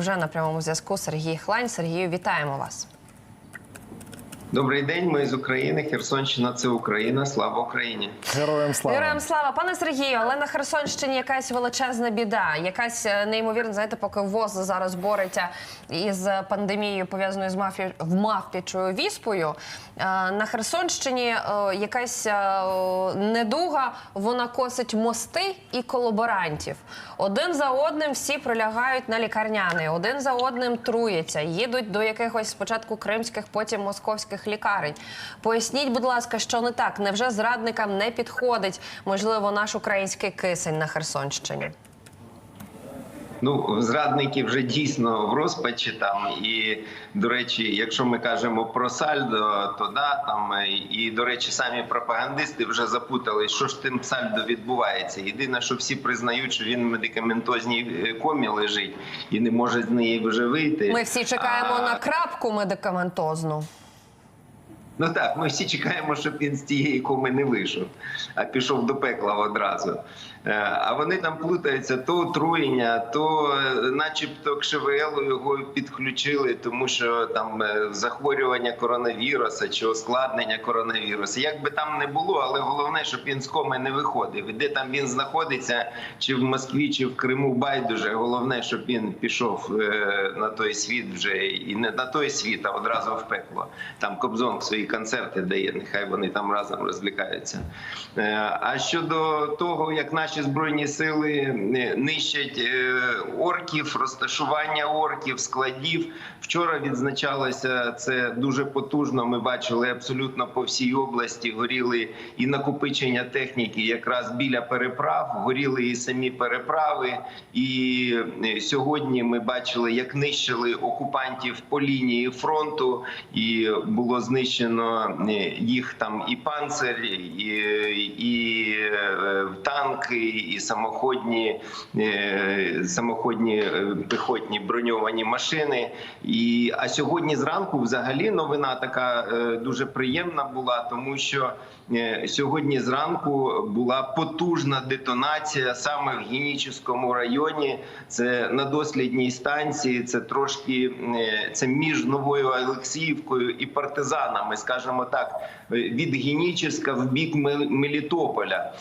вже на прямому зв'язку Сергій Хлань. Сергію, вітаємо вас. Добрий день, ми з України. Херсонщина це Україна. Слава Україні! Героям слава. Героям слава, пане Сергію, але на Херсонщині якась величезна біда, якась е, неймовірна, знаєте, поки ВОЗ зараз бореться із пандемією, пов'язаною з мафі... мавпічою віспою. е, На Херсонщині е, якась недуга, вона косить мости і колаборантів. Один за одним всі прилягають на лікарняний, один за одним труяться, їдуть до якихось спочатку кримських, потім московських лікарень. Поясніть, будь ласка, що не так? Невже зрадникам не підходить, можливо, наш український кисень на Херсонщині? Ну, зрадники вже дійсно в розпачі там. І до речі, якщо ми кажемо про сальдо, то да там і до речі, самі пропагандисти вже запутали, що ж тим сальдо відбувається. Єдине, що всі признають, що він в медикаментозній е, комі лежить і не може з неї вже вийти. Ми всі чекаємо А, на крапку медикаментозну. Ну так, ми всі чекаємо, щоб він з тієї коми не вийшов, а пішов до пекла одразу. Е, А вони там плутаються то отруєння, то, е, начебто, к ШВЛ його підключили, тому що там е, захворювання коронавіруса чи ускладнення коронавірусу. Як би там не було, але головне, щоб він з коми не виходив. Де там він знаходиться, чи в Москві, чи в Криму, байдуже. Головне, щоб він пішов на той світ вже і не на той світ, а одразу в пекло. Там Кобзон свої концерти дає, нехай вони там разом розвлікаються. А щодо того, як наші збройні сили нищать е, орків, розташування орків, складів. Вчора відзначалося це дуже потужно. Ми бачили абсолютно по всій області. Горіли і накопичення техніки, якраз біля переправ, горіли і самі переправи. І е, сьогодні ми бачили, як нищили окупантів по лінії фронту, і було знищено е, їх там і панцир, і, і танки, і самоходні, е, самоходні е, піхотні броньовані машини. І а сьогодні зранку, взагалі, новина така е, дуже приємна була, тому що сьогодні зранку була потужна детонація саме в Генічівському районі. Це на дослідній станції. Це трошки це між новою Олексіївкою і партизанами, скажімо так, від Генічівська в бік Мелітополя.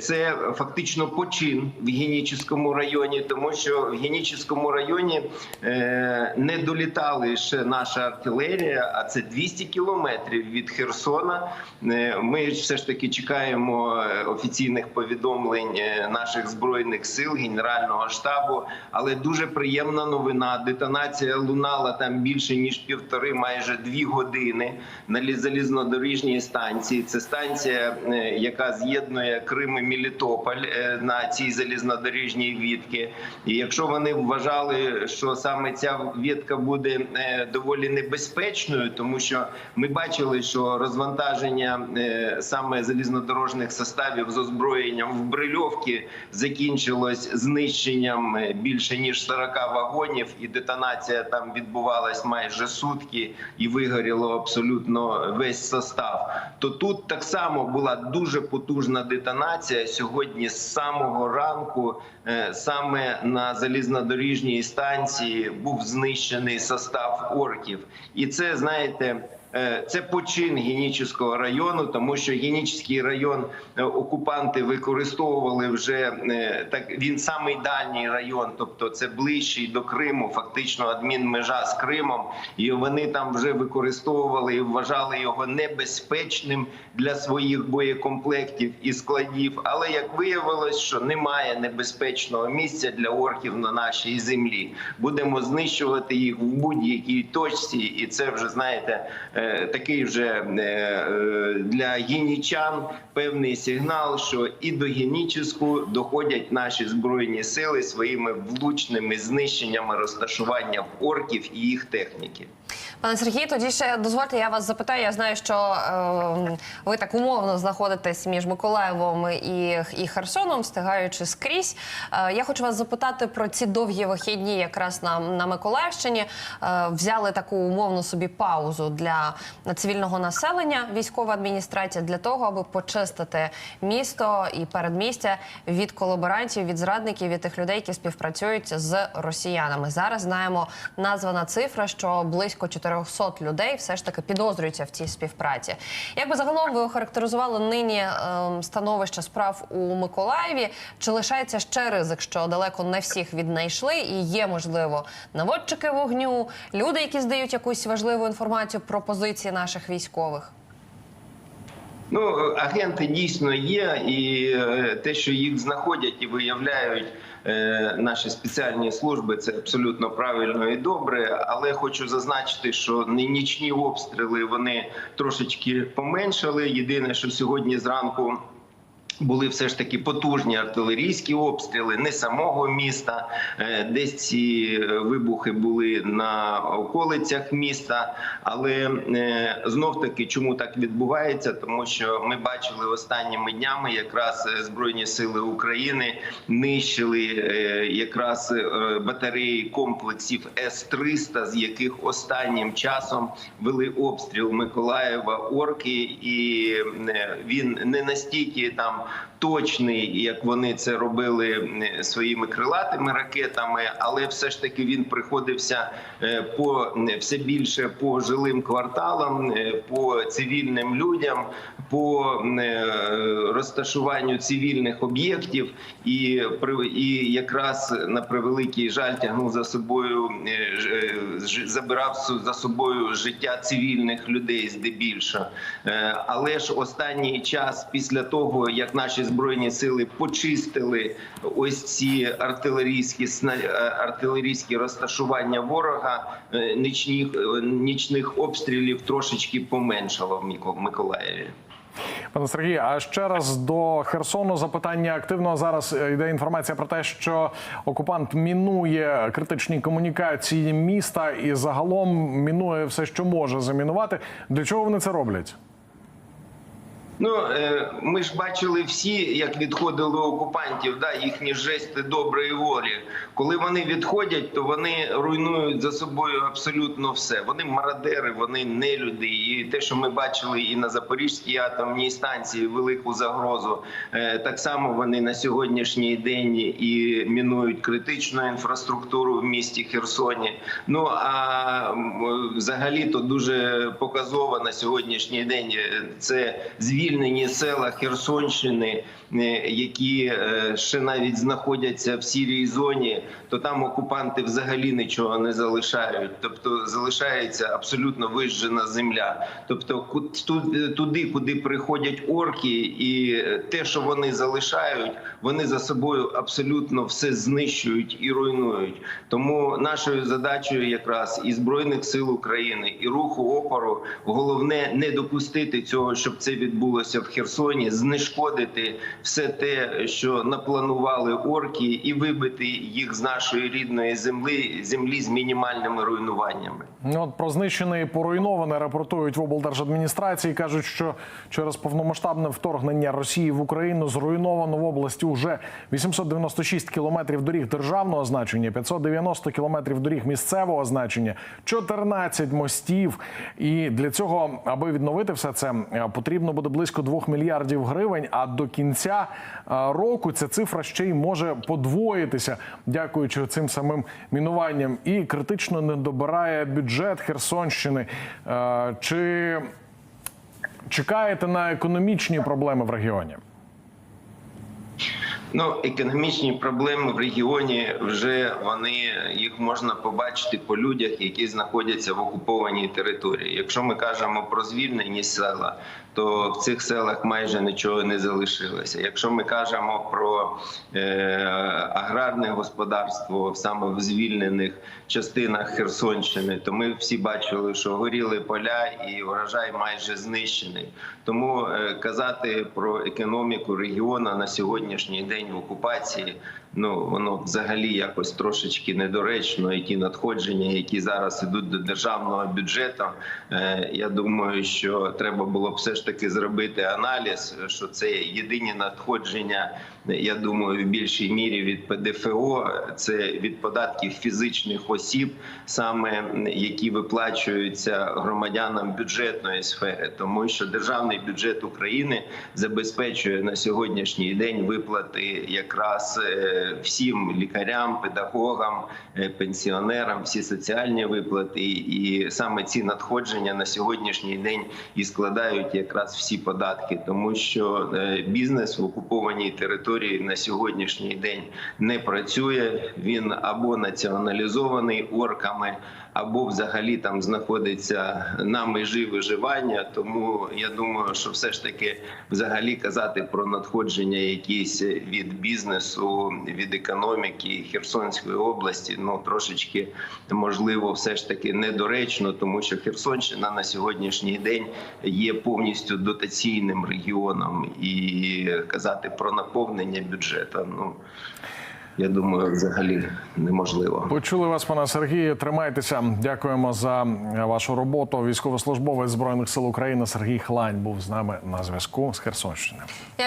Це фактично почин в Генічівському районі, тому що в Генічівському районі е, не долітали ще наша артилерія, а це 200 кілометрів від Херсона. Е, Ми все ж таки чекаємо е, офіційних повідомлень наших збройних сил, генерального штабу. Але дуже приємна новина. Детонація лунала там більше ніж півтори, майже дві години на лі- залізнодоріжній станції. Це станція, яка з'єднує Крим і Мелітополь е, на цій залізнодоріжній вітці. І якщо вони вважали, що саме ця ветка буде е, доволі небезпечною, тому що ми бачили, що розвантаження е, саме залізнодорожних составів з озброєнням в Брильовці закінчилось знищенням більше ніж 40 вагонів, і детонація там відбувалась майже сутки, і вигоріло абсолютно весь состав. То тут так само була дуже потужна детонація сьогодні з самого ранку. е, Саме на залізнодоріжній станції був знищений состав орків, і це знаєте. Е, Це почин Генічівського району, тому що Генічівський район е, окупанти використовували вже е, так. Він самий дальній район, тобто це ближчий до Криму, фактично адмінмежа з Кримом. І вони там вже використовували і вважали його небезпечним для своїх боєкомплектів і складів. Але як виявилось, що немає небезпечного місця для орків на нашій землі. Будемо знищувати їх в будь-якій точці, і це вже знаєте такий вже е, е, для генічан певний сигнал, що і до Геніческу доходять наші збройні сили своїми влучними знищеннями розташування орків і їх техніки. Пане Сергію, тоді ще дозвольте, я вас запитаю. Я знаю, що е, ви так умовно знаходитесь між Миколаєвом і, і Херсоном, встигаючи скрізь. Е, я хочу вас запитати про ці довгі вихідні, якраз на, на Миколаївщині. Е, взяли таку умовну собі паузу для цивільного населення, військова адміністрація, для того, аби почистити місто і передмістя від колаборантів, від зрадників, від тих людей, які співпрацюють з росіянами. Зараз знаємо названа цифра, що близько 400 людей все ж таки підозрюються в цій співпраці. Як би загалом ви охарактеризували нині ем, становище справ у Миколаєві? Чи лишається ще ризик, що далеко не всіх віднайшли, і є можливо наводчики вогню, люди, які здають якусь важливу інформацію про позиції наших військових? Ну, агенти дійсно є, і е, те, що їх знаходять і виявляють е, наші спеціальні служби, це абсолютно правильно і добре. Але хочу зазначити, що ні- нічні обстріли вони трошечки поменшали. Єдине, що сьогодні зранку. Були все ж таки потужні артилерійські обстріли, не самого міста. Е, Десь ці е, вибухи були на околицях міста. Але знов таки, чому так відбувається? Тому що ми бачили останніми днями, якраз е, збройні сили України нищили е, якраз е, батареї комплексів С-300, з яких останнім часом вели обстріл Миколаєва орки, і е, він не настільки там точний, як вони це робили своїми крилатими ракетами, але все ж таки він приходився е, по все більше по жилим кварталам, е, по цивільним людям, по е, розташуванню цивільних об'єктів, і і якраз на превеликий жаль тягнув за собою забирав за собою життя цивільних людей здебільшого. Але ж останній час, після того як наші збройні сили почистили ось ці артилерійські е, артилерійські розташування ворога, е, нічних е, нічних обстрілів трошечки поменшало в Миколаєві. Пане Сергію, а ще раз до Херсону запитання активно зараз йде інформація про те, що окупант мінує критичні комунікації міста і загалом мінує все, що може замінувати. Для чого вони це роблять? Ну е, ми ж бачили всі, як відходили окупантів, да їхні жести доброї волі. Коли вони відходять, то вони руйнують за собою абсолютно все. Вони мародери, вони нелюди. І те, що ми бачили і на Запорізькій атомній станції, велику загрозу. е, Так само вони на сьогоднішній день і мінують критичну інфраструктуру в місті Херсоні. Ну а взагалі то дуже показово на сьогоднішній день е, це звільнені села Херсонщини, е, які е, ще навіть знаходяться в сірій зоні, то там окупанти взагалі нічого не залишають. Тобто залишається абсолютно вижжена земля. Тобто, ку- туди, куди приходять орки, і е, те, що вони залишають, вони за собою абсолютно все знищують і руйнують. Тому нашою задачею, якраз і збройних сил України, і руху опору, головне не допустити цього, щоб це відбулося в Херсоні, знешкодити все те, що напланували орки, і вибити їх з нашої рідної землі, землі з мінімальними руйнуваннями. Ну, от про знищене і поруйноване рапортують в облдержадміністрації. кажуть, що через повномасштабне вторгнення Росії в Україну зруйновано в області уже 896 кілометрів доріг державного значення, 590 кілометрів доріг місцевого значення, 14 мостів. І для цього, аби відновити все це, е, потрібно буде близько 2 мільярдів гривень. А до кінця е, року ця цифра ще й може подвоїтися, дякуючи цим самим мінуванням. І критично не добирає бюджет Херсонщини. Е, Чи чекаєте на економічні проблеми в регіоні? Ну, економічні проблеми в регіоні вже вони їх можна побачити по людях, які знаходяться в окупованій території. Якщо ми кажемо про звільнені села, то в цих селах майже нічого не залишилося. Якщо ми кажемо про е, аграрне господарство саме в звільнених частинах Херсонщини, то ми всі бачили, що горіли поля і врожай майже знищений. Тому е, казати про економіку регіону на сьогоднішній день в окупації Ну воно взагалі якось трошечки недоречно. І ті надходження, які зараз ідуть до державного бюджету. е, Я думаю, що треба було б все ж таки зробити аналіз, що це єдині надходження. Я думаю, в більшій мірі від ПДФО, це від податків фізичних осіб, саме які виплачуються громадянам бюджетної сфери, тому що державний бюджет України забезпечує на сьогоднішній день виплати якраз е, всім лікарям, педагогам, е, пенсіонерам, всі соціальні виплати, і саме ці надходження на сьогоднішній день і складають якраз всі податки, тому що е, бізнес в окупованій території на сьогоднішній день не працює. Він або націоналізований орками, або взагалі там знаходиться на межі виживання. Тому я думаю, що все ж таки взагалі казати про надходження якісь від бізнесу, від економіки Херсонської області, ну трошечки можливо, все ж таки недоречно, тому що Херсонщина на сьогоднішній день є повністю дотаційним регіоном, і казати про наповнення бюджету, ну я думаю, взагалі неможливо. Почули вас, пане Сергію. Тримайтеся. Дякуємо за вашу роботу. Військовослужбовець збройних сил України Сергій Хлань був з нами на зв'язку з Херсонщини.